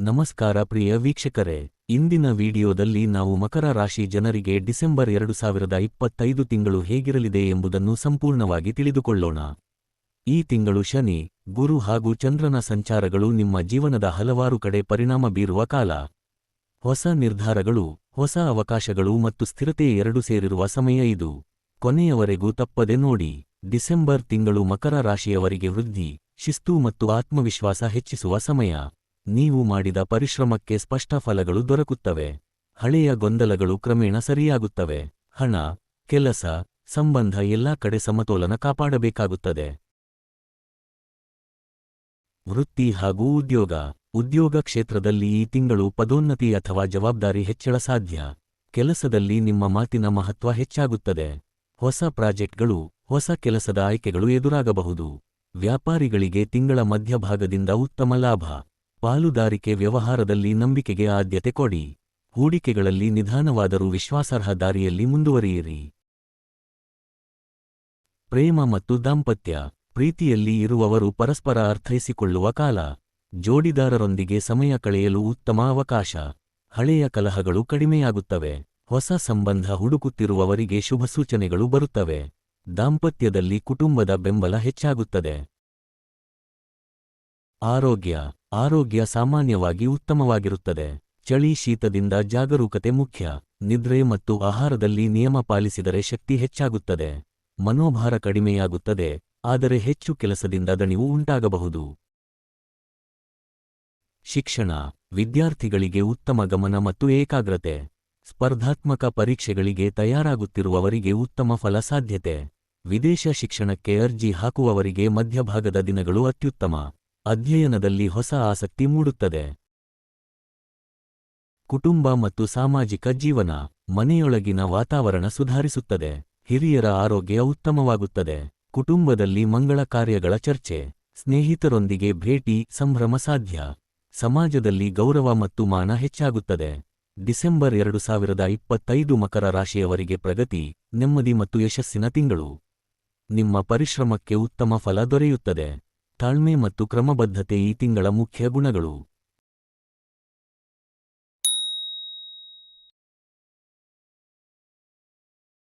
ನಮಸ್ಕಾರ ಪ್ರಿಯ ವೀಕ್ಷಕರೇ. ಇಂದಿನ ವಿಡಿಯೋದಲ್ಲಿ ನಾವು ಮಕರ ರಾಶಿ ಜನರಿಗೆ ಡಿಸೆಂಬರ್ ಎರಡು ಸಾವಿರದ ಇಪ್ಪತ್ತೈದು ತಿಂಗಳು ಹೇಗಿರಲಿದೆ ಎಂಬುದನ್ನು ಸಂಪೂರ್ಣವಾಗಿ ತಿಳಿದುಕೊಳ್ಳೋಣ. ಈ ತಿಂಗಳು ಶನಿ, ಗುರು ಹಾಗೂ ಚಂದ್ರನ ಸಂಚಾರಗಳು ನಿಮ್ಮ ಜೀವನದ ಹಲವಾರು ಕಡೆ ಪರಿಣಾಮ ಬೀರುವ ಕಾಲ. ಹೊಸ ನಿರ್ಧಾರಗಳು, ಹೊಸ ಅವಕಾಶಗಳು ಮತ್ತು ಸ್ಥಿರತೆ ಎರಡು ಸೇರಿರುವ ಸಮಯ ಇದು. ಕೊನೆಯವರೆಗೂ ತಪ್ಪದೆ ನೋಡಿ. ಡಿಸೆಂಬರ್ ತಿಂಗಳು ಮಕರ ರಾಶಿಯವರಿಗೆ ವೃದ್ಧಿ, ಶಿಸ್ತು ಮತ್ತು ಆತ್ಮವಿಶ್ವಾಸ ಹೆಚ್ಚಿಸುವ ಸಮಯ. ನೀವು ಮಾಡಿದ ಪರಿಶ್ರಮಕ್ಕೆ ಸ್ಪಷ್ಟ ಫಲಗಳು ದೊರಕುತ್ತವೆ. ಹಳೆಯ ಗೊಂದಲಗಳು ಕ್ರಮೇಣ ಸರಿಯಾಗುತ್ತವೆ. ಹಣ, ಕೆಲಸ, ಸಂಬಂಧ ಎಲ್ಲಾ ಕಡೆ ಸಮತೋಲನ ಕಾಪಾಡಬೇಕಾಗುತ್ತದೆ. ವೃತ್ತಿ ಹಾಗೂ ಉದ್ಯೋಗ. ಉದ್ಯೋಗ ಕ್ಷೇತ್ರದಲ್ಲಿ ಈ ತಿಂಗಳು ಪದೋನ್ನತಿ ಅಥವಾ ಜವಾಬ್ದಾರಿ ಹೆಚ್ಚಳ ಸಾಧ್ಯ. ಕೆಲಸದಲ್ಲಿ ನಿಮ್ಮ ಮಾತಿನ ಮಹತ್ವ ಹೆಚ್ಚಾಗುತ್ತದೆ. ಹೊಸ ಪ್ರಾಜೆಕ್ಟ್ಗಳು, ಹೊಸ ಕೆಲಸದ ಆಯ್ಕೆಗಳು ಎದುರಾಗಬಹುದು. ವ್ಯಾಪಾರಿಗಳಿಗೆ ತಿಂಗಳ ಮಧ್ಯಭಾಗದಿಂದ ಉತ್ತಮ ಲಾಭ. ಪಾಲುದಾರಿಕೆ ವ್ಯವಹಾರದಲ್ಲಿ ನಂಬಿಕೆಗೆ ಆದ್ಯತೆ ಕೊಡಿ. ಹೂಡಿಕೆಗಳಲ್ಲಿ ನಿಧಾನವಾದರೂ ವಿಶ್ವಾಸಾರ್ಹ ದಾರಿಯಲ್ಲಿ ಮುಂದುವರಿಯಿರಿ. ಪ್ರೇಮ ಮತ್ತು ದಾಂಪತ್ಯ, ಪ್ರೀತಿಯಲ್ಲಿ ಇರುವವರು ಪರಸ್ಪರ ಅರ್ಥೈಸಿಕೊಳ್ಳುವ ಕಾಲ, ಜೋಡಿದಾರರೊಂದಿಗೆ ಸಮಯ ಕಳೆಯಲು ಉತ್ತಮ ಅವಕಾಶ, ಹಳೆಯ ಕಲಹಗಳು ಕಡಿಮೆಯಾಗುತ್ತವೆ, ಹೊಸ ಸಂಬಂಧ ಹುಡುಕುತ್ತಿರುವವರಿಗೆ ಶುಭ ಸೂಚನೆಗಳು ಬರುತ್ತವೆ, ದಾಂಪತ್ಯದಲ್ಲಿ ಕುಟುಂಬದ ಬೆಂಬಲ ಹೆಚ್ಚಾಗುತ್ತದೆ. ಆರೋಗ್ಯ ಆರೋಗ್ಯ ಸಾಮಾನ್ಯವಾಗಿ ಉತ್ತಮವಾಗಿರುತ್ತದೆ. ಚಳಿ ಶೀತದಿಂದ ಜಾಗರೂಕತೆ ಮುಖ್ಯ. ನಿದ್ರೆ ಮತ್ತು ಆಹಾರದಲ್ಲಿ ನಿಯಮ ಪಾಲಿಸಿದರೆ ಶಕ್ತಿ ಹೆಚ್ಚಾಗುತ್ತದೆ. ಮನೋಭಾರ ಕಡಿಮೆಯಾಗುತ್ತದೆ, ಆದರೆ ಹೆಚ್ಚು ಕೆಲಸದಿಂದ ದಣಿವು ಉಂಟಾಗಬಹುದು. ಶಿಕ್ಷಣ, ವಿದ್ಯಾರ್ಥಿಗಳಿಗೆ ಉತ್ತಮ ಗಮನ ಮತ್ತು ಏಕಾಗ್ರತೆ. ಸ್ಪರ್ಧಾತ್ಮಕ ಪರೀಕ್ಷೆಗಳಿಗೆ ತಯಾರಾಗುತ್ತಿರುವವರಿಗೆ ಉತ್ತಮ ಫಲ ಸಾಧ್ಯತೆ. ವಿದೇಶ ಶಿಕ್ಷಣಕ್ಕೆ ಅರ್ಜಿ ಹಾಕುವವರಿಗೆ ಮಧ್ಯಭಾಗದ ದಿನಗಳು ಅತ್ಯುತ್ತಮ. ಅಧ್ಯಯನದಲ್ಲಿ ಹೊಸ ಆಸಕ್ತಿ ಮೂಡುತ್ತದೆ. ಕುಟುಂಬ ಮತ್ತು ಸಾಮಾಜಿಕ ಜೀವನ ಮನೆಯೊಳಗಿನ ವಾತಾವರಣ ಸುಧಾರಿಸುತ್ತದೆ. ಹಿರಿಯರ ಆರೋಗ್ಯ ಉತ್ತಮವಾಗುತ್ತದೆ. ಕುಟುಂಬದಲ್ಲಿ ಮಂಗಳ ಕಾರ್ಯಗಳ ಚರ್ಚೆ, ಸ್ನೇಹಿತರೊಂದಿಗೆ ಭೇಟಿ, ಸಂಭ್ರಮ ಸಾಧ್ಯ. ಸಮಾಜದಲ್ಲಿ ಗೌರವ ಮತ್ತು ಮಾನ ಹೆಚ್ಚಾಗುತ್ತದೆ. ಡಿಸೆಂಬರ್ ಎರಡು ಸಾವಿರದ ಇಪ್ಪತ್ತೈದು ಮಕರ ರಾಶಿಯವರಿಗೆ ಪ್ರಗತಿ, ನೆಮ್ಮದಿ ಮತ್ತು ಯಶಸ್ಸಿನ ತಿಂಗಳು. ನಿಮ್ಮ ಪರಿಶ್ರಮಕ್ಕೆ ಉತ್ತಮ ಫಲ ದೊರೆಯುತ್ತದೆ. ತಾಳ್ಮೆ ಮತ್ತು ಕ್ರಮಬದ್ಧತೆ ಈ ತಿಂಗಳ ಮುಖ್ಯ ಗುಣಗಳು.